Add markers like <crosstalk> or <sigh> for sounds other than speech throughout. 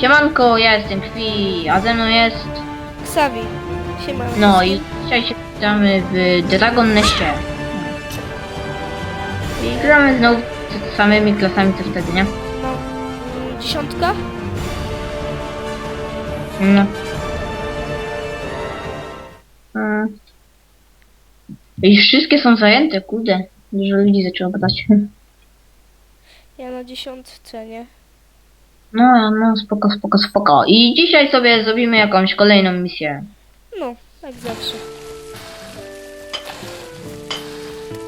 Siemanko, ja jestem Kwi, a ze mną jest... Xavi. Siema. No i dzisiaj się witamy w Dragon Nestie. I gramy znowu z samymi klasami co wtedy, nie? No. Dziesiątka? No. Mm. I wszystkie są zajęte, kurde. Dużo ludzi zaczęło badać. Ja na dziesiątce, nie? No, no, spoko, spoko, spoko. I dzisiaj sobie zrobimy jakąś kolejną misję. No, jak zawsze.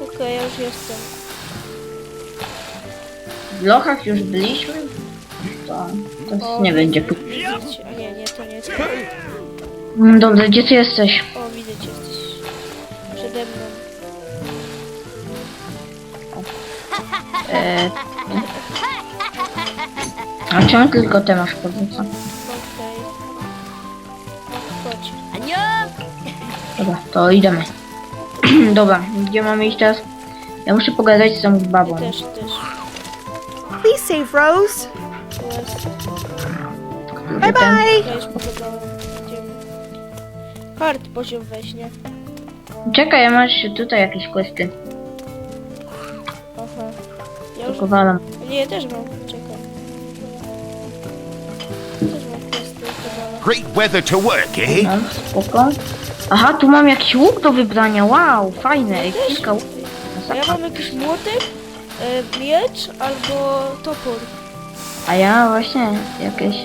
Okej, ja już jestem. W lochach już byliśmy? To, to nie będzie. A nie, nie, to nie jest. Mm, Dobrze, gdzie ty jesteś? O, widzę cię, jesteś przede mną. E... A czemu tylko te masz podnieca? Okej. Chodź. Dobra, to idziemy. <clears throat> Dobra, gdzie mamy iść teraz? Ja muszę pogadać z tą babą. też, też. Please save Rose. Bye bye. Ja już pogadałem. Idziemy. Hard poziom weź, nie? Czekaj, ja masz tutaj jakieś questy. Aha. Ja już... Tylko walam. Nie, ja też mam. Great weather to work, eh? Spoko. Aha, tu mam jakiś łuk do wybrania. Wow, fajne. Kilka łuków. A ja mam jakiś młotek, e, miecz albo topór. A ja właśnie jakieś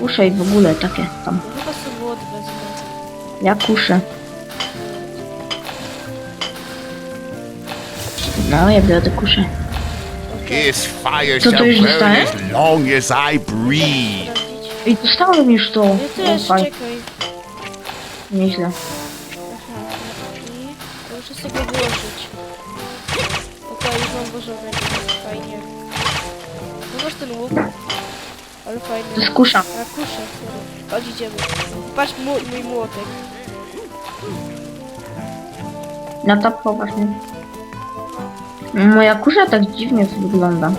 kusze i w ogóle takie tam. Chyba sobie młot wezmę. Ja kuszę. No, ja biorę kuszę. This fire Co to shall już burn dostałem? as long as I breathe. Ej, dostałem już to. Ja też, czekaj. Nieźle. Aha, i to muszę sobie włożyć. Okej, już mam włożone. Fajnie. No masz ten łuk. Ale fajny. To jest kusza. A kuszę. Chodź, idziemy. Patrz mój, mój młotek. Na to właśnie. Moja kusza tak dziwnie wygląda.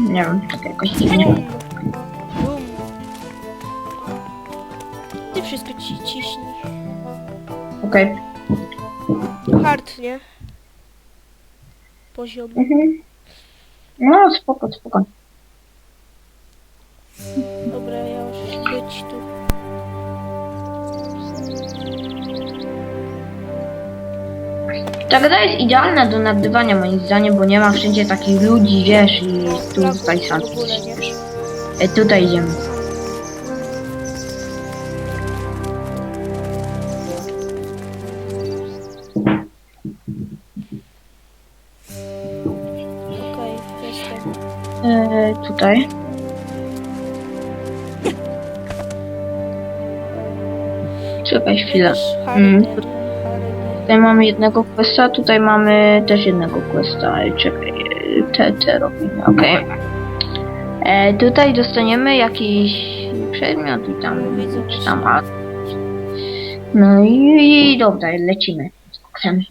Nie wiem, tak jakoś dziwnie. Wszystko ci ciśnij. Okej. Hard, nie? Poziom. Mhm. No, spoko, spoko. Dobra, ja już być tu. Ta gra jest idealna do nagrywania moim zdaniem, bo nie ma wszędzie takich ludzi, wiesz, i tu Prawo tutaj sam. w ogóle, nie? E, tutaj idziemy. Tutaj. Czekaj chwilę. Mm, Harry. Tutaj mamy jednego questa, tutaj mamy też jednego questa. Czekaj, te, te robimy, okej. E, Tutaj dostaniemy jakiś przedmiot i tam, czy tam, a... No i, i dobra, lecimy. Chcemy.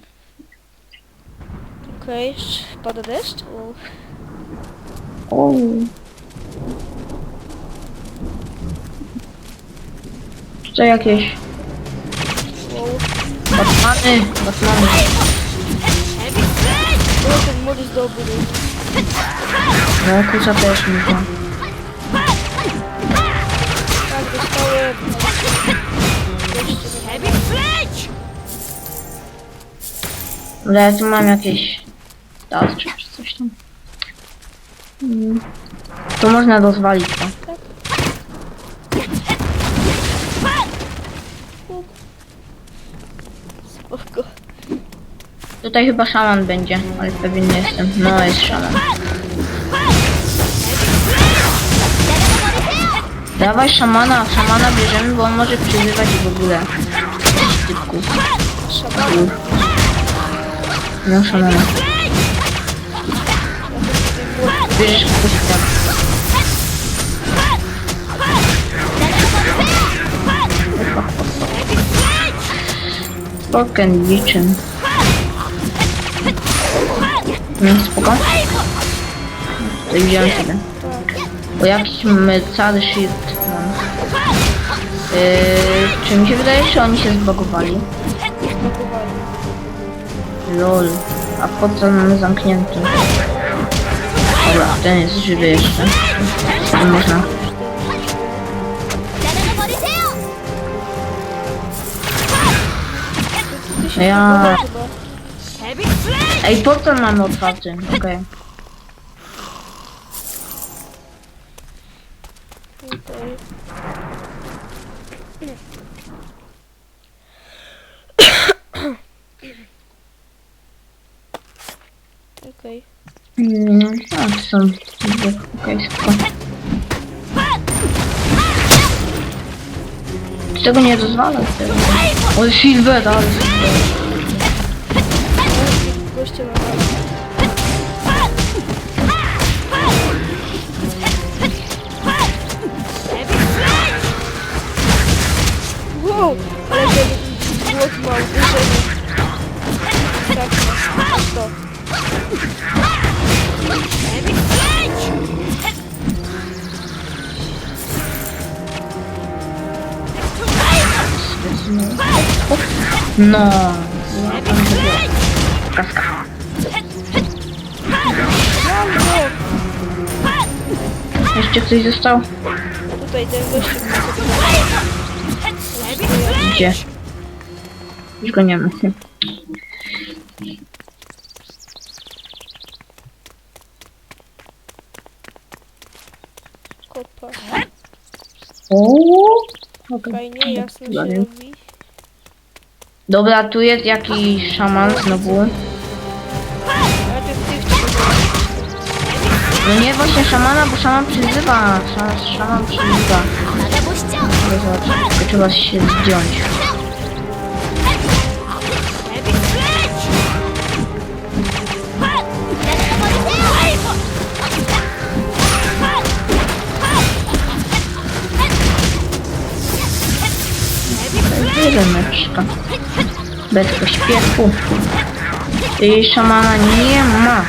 Okej, sz- pada deszcz? O. Co jakieś. Batmany, Batmany. O, ten mod jest dobry. No, kusa też można. Tak, dostałem. Ale ja tu mam jakieś tarcze czy coś tam. To można rozwalić to. Spoko. Tutaj chyba szaman będzie, ale pewien nie jestem. No, jest szaman. Dawaj szamana, szamana bierzemy, bo on może przyzywać w ogóle. typków. No, szamana. Bierzesz kogoś tam. Spoken liczyn. No, spoko. To wziąłem sobie. Bo jakiś cały shift mam. Yy, czy mi się wydaje, że oni się zbagowali? Lol. A po co mamy zamknięty? Dobra, ten jest żywy jeszcze. To można. Ja-. Ej, otwarty. Okej. Okej. Okej. Mm, a, to są... Okej, spoko. Z tego nie rozwalać tego. O, Silver, ale... Goście dole. Wow, ale ten głos ma uderzenie. Tak, to. No. Kaska. Jeszcze ktoś został? Tutaj ten gościu ma sobie Gdzie? Już go nie ma. Kopa. O. Okej. Fajnie, jasno się Dobra. robi. Dobra, tu jest jakiś szaman znowu. No nie właśnie szamana, bo szaman przyzywa. Szaman, szaman przyzywa. Ale zobacz, tylko trzeba się zdjąć. Rymeczka. Bez pośpiechu. I szamana nie ma.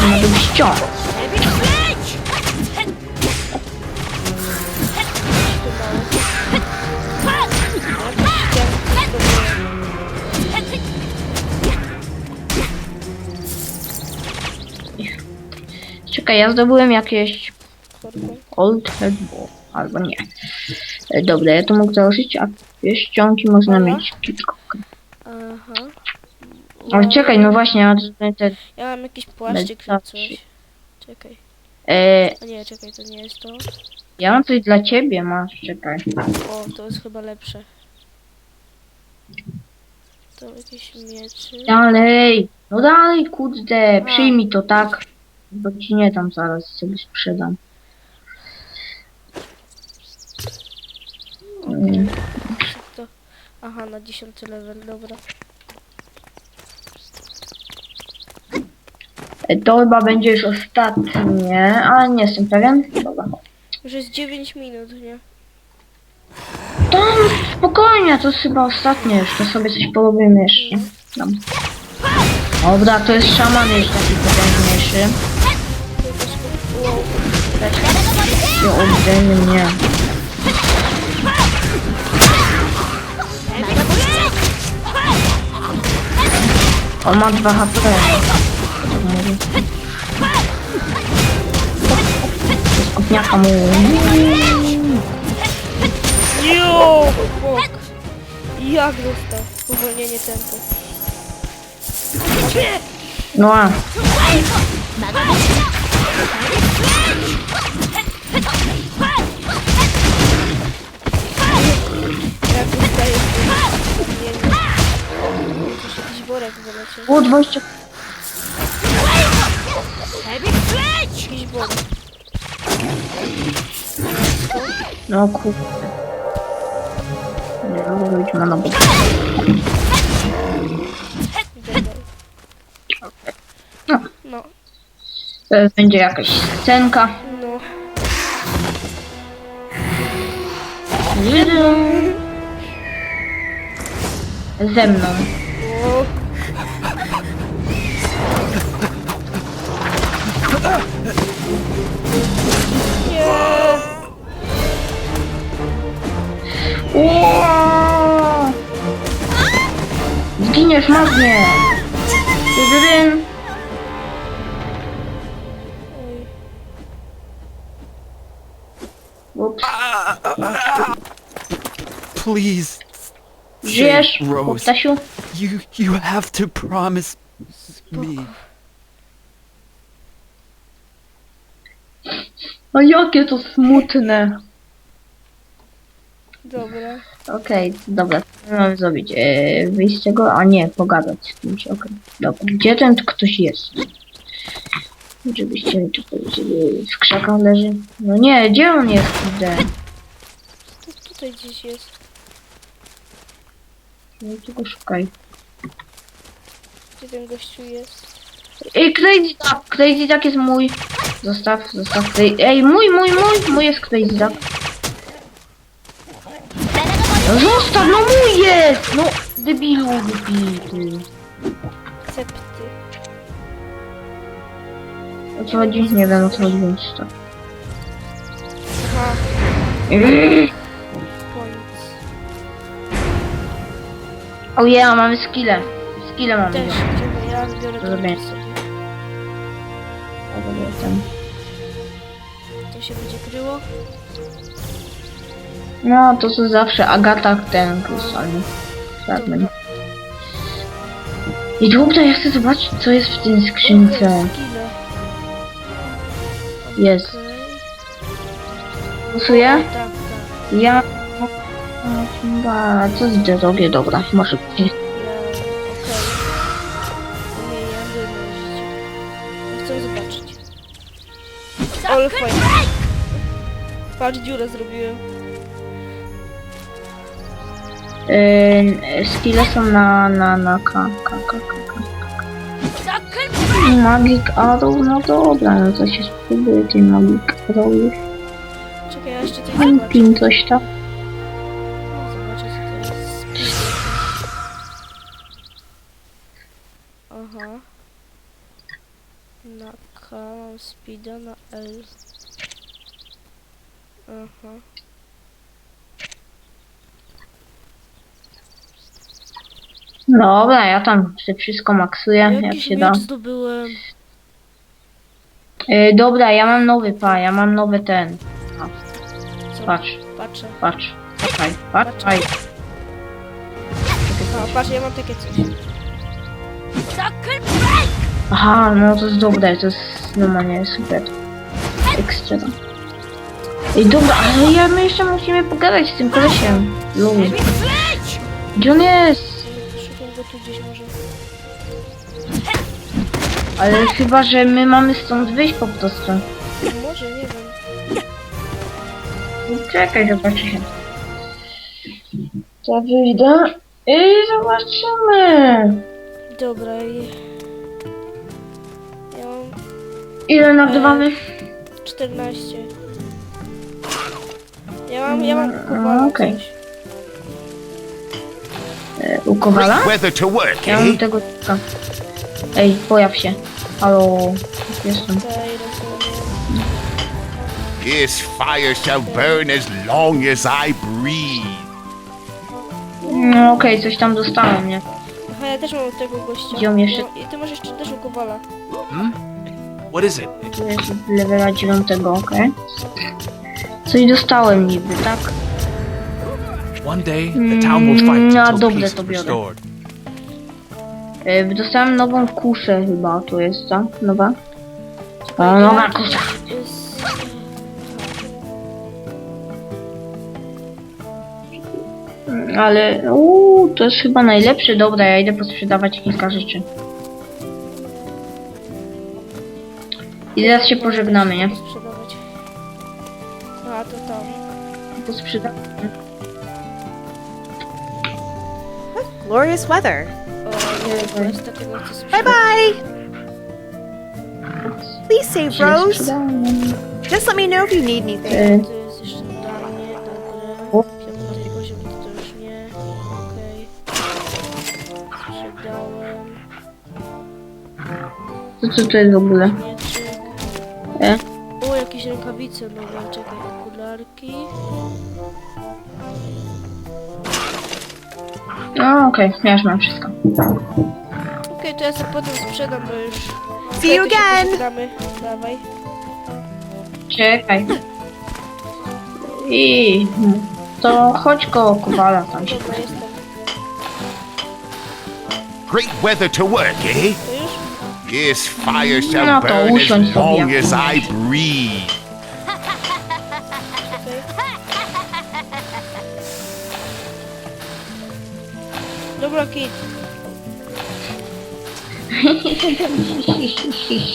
Ma tu ściąg. Czekaj, ja zdobyłem jakieś. Old Headball, albo nie. E, Dobra, ja to mógł założyć, a ściągi można Dobra. mieć. Aha. Ale czekaj, no właśnie, ja te, te, Ja mam jakiś płaszczyk czy Medytacji. coś. Czekaj. e, nie, czekaj, to nie jest to. ja mam coś dla ciebie, masz, czekaj. O, to jest chyba lepsze. To jakieś mieczy. Dalej, no dalej, kurde, przyjmij to tak, bo ci nie dam zaraz, sobie sprzedam. Mm. Aha, na 10 level, dobra. To chyba będzie już ostatnie, ale nie jestem pewien. Dobra. Już jest 9 minut, nie? Tam, spokojnie, to jest chyba ostatnie już, to sobie coś porobimy jeszcze. Tam. Dobra, to jest szaman już taki potężniejszy. I oddajmy mnie. On ma 2 HP. Skupniaka mu. Jo! Jak dostał? Uwolnienie tempo. No a. Jakiś, worek wyleciał. O, 20. Jakiś worek. No kurde. Nie, no wyjdźmy na bok. Dobra. No, Teraz będzie jakaś scenka. Ze mną. Zginiesz magnie! Please, Żyjesz, Rose. Ptasiu? you you have to promise me. O jakie to smutne. Dobra. Okej, dobra, co mam zrobić? Eee, wyjść z tego? A nie, pogadać z kimś, okej. Dobra, gdzie ten ktoś jest? Żebyście mi tu powiedzieli, w krzakach leży? No nie, gdzie on jest, kurde? Tu, tutaj gdzieś jest. No tu go szukaj. Gdzie ten gościu jest? Ej, Crazy Duck, Crazy Duck jest mój. Zostaw, zostaw. Ej, ej mój, mój, mój, mój jest Crazy Duck. No zostaw, no mój jest! No, debilu, debilu. Cepty. O co chodzi? Nie wiem o co chodzi, więc. Aha, O ja, mamy skille. Skille mamy. Też idziemy, ja biorę to Zrobię. sobie. Dobra, jestem. To się będzie kryło. No, to co zawsze Agata ten krystalny fragment. I dobra, ja chcę zobaczyć co jest w tej skrzynce. Skille. Jest. Głosuję? Tak, tak. Ja... A, co z drogie, dobra, może być. Ja, okej. Nie, ja wyjść. Chcę zobaczyć. Ale fajnie. Patrz, dziurę zrobiłem. Yy, skille są na, na, na K, K, K, K, K. Magic Arrow, no dobra, no to się spróbuję tej Magic Arrow już. Czekaj, ja jeszcze coś zobaczę. Pin coś tam. Dobra, ja tam sobie wszystko maksuję, jak Jakiś się da. miecz zdobyłem. Yy, dobra, ja mam nowy pa, ja mam nowy ten. Co? Patrz, Patrzę. patrz, patrzaj, patrzaj. A, patrz, ja mam takie coś. Aha, no to jest dobre, to jest normalnie super. Ekstra. Ej, dobra, ale ja, my jeszcze musimy pogadać z tym kolesiem. Lul. Gdzie on jest? Tu gdzieś może. Ale chyba, że my mamy stąd wyjść po prostu. Może, nie wiem. Czekaj, zobaczymy. To wyjdę i zobaczymy. Dobra, i... Ja mam Ile nagrywamy? 14. Ja mam, ja mam kowala okej. coś. E, u Kowala? Weather to work, Ja mam eh? tego tyka. Ej, pojaw się. Halo, jestem. This fire shall burn as long as I breathe. No okej, coś tam dostałem, nie? Aha, ja też mam od tego gościa. Gdzie on jeszcze- mam- I ty masz jeszcze też u kowala. What is it? Tu jest levela 9, okej. Coś dostałem niby, tak? One day the town will fight Mm, no, until dobre peace to is biorę. restored. E, dostałem nową kuszę chyba, tu jest ta, nowa. O, nowa kusza. Jest... Ale, uuu, to jest chyba najlepszy, dobra, ja idę posprzedawać kilka rzeczy. I zaraz się pożegnamy, nie? Sprzedawać. A, to tam. Posprzedamy. glorious weather. Bye bye! Please save Rose. Just let me know if you need anything. Co to, jest w ogóle? Jakieś rękawice czekaj, okularki. No okej, ja już mam wszystko. Okej, to ja sobie potem sprzedam, bo już... See you się again. pożegnamy. Dawaj. Czekaj. I to chodź koło Kowala tam się. Dobra, jestem. Great weather to work, eh? To już? Yes, fire shall No to burn usiądź as sobie long jak as I breathe.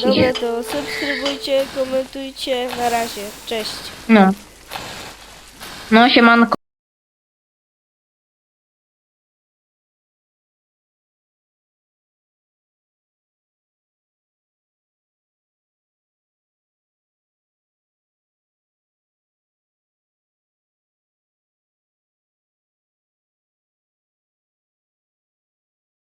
Dobra, to subskrybujcie, komentujcie. Na razie. Cześć. No. No siemanko.